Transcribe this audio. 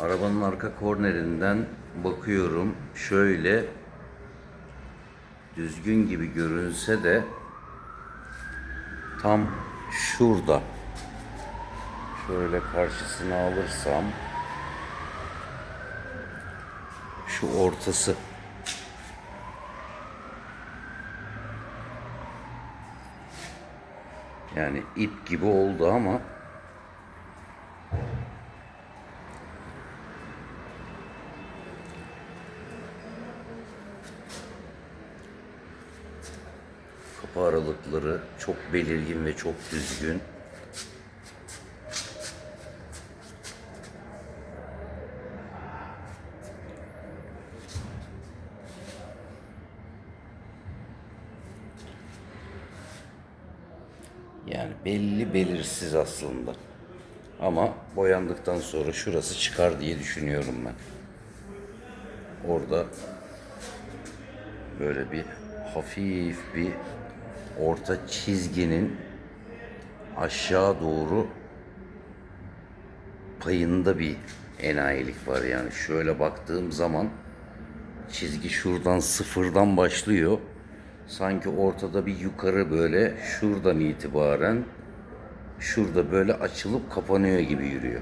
Arabanın arka kornerinden bakıyorum. Şöyle düzgün gibi görünse de tam şurada. Şöyle karşısına alırsam şu ortası yani ip gibi oldu ama kapı aralıkları çok belirgin ve çok düzgün. Yani belli belirsiz aslında. Ama boyandıktan sonra şurası çıkar diye düşünüyorum ben. Orada böyle bir hafif bir orta çizginin aşağı doğru payında bir enayilik var yani şöyle baktığım zaman çizgi şuradan sıfırdan başlıyor sanki ortada bir yukarı böyle şuradan itibaren şurada böyle açılıp kapanıyor gibi yürüyor.